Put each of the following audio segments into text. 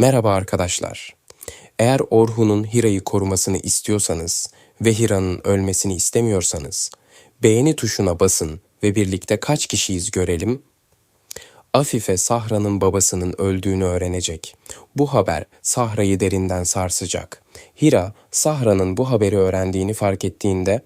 Merhaba arkadaşlar. Eğer Orhun'un Hira'yı korumasını istiyorsanız ve Hira'nın ölmesini istemiyorsanız beğeni tuşuna basın ve birlikte kaç kişiyiz görelim. Afife Sahra'nın babasının öldüğünü öğrenecek. Bu haber Sahra'yı derinden sarsacak. Hira, Sahra'nın bu haberi öğrendiğini fark ettiğinde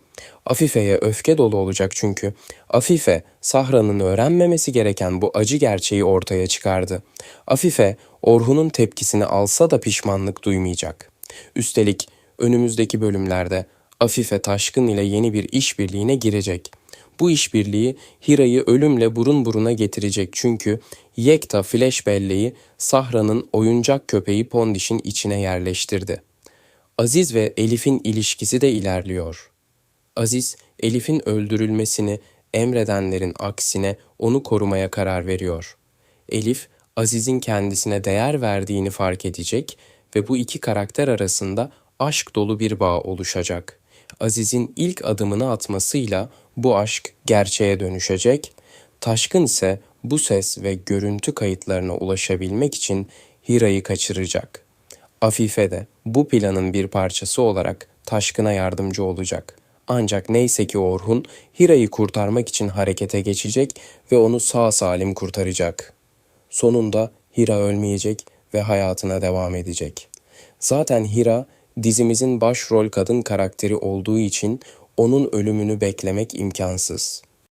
Afife'ye öfke dolu olacak çünkü Afife, Sahra'nın öğrenmemesi gereken bu acı gerçeği ortaya çıkardı. Afife, Orhun'un tepkisini alsa da pişmanlık duymayacak. Üstelik önümüzdeki bölümlerde Afife Taşkın ile yeni bir işbirliğine girecek. Bu işbirliği Hira'yı ölümle burun buruna getirecek çünkü Yekta flash belleği Sahra'nın oyuncak köpeği Pondiş'in içine yerleştirdi. Aziz ve Elif'in ilişkisi de ilerliyor. Aziz, Elif'in öldürülmesini emredenlerin aksine onu korumaya karar veriyor. Elif, Aziz'in kendisine değer verdiğini fark edecek ve bu iki karakter arasında aşk dolu bir bağ oluşacak. Aziz'in ilk adımını atmasıyla bu aşk gerçeğe dönüşecek. Taşkın ise bu ses ve görüntü kayıtlarına ulaşabilmek için Hira'yı kaçıracak. Afife de bu planın bir parçası olarak Taşkın'a yardımcı olacak. Ancak neyse ki Orhun Hira'yı kurtarmak için harekete geçecek ve onu sağ salim kurtaracak. Sonunda Hira ölmeyecek ve hayatına devam edecek. Zaten Hira dizimizin başrol kadın karakteri olduğu için onun ölümünü beklemek imkansız.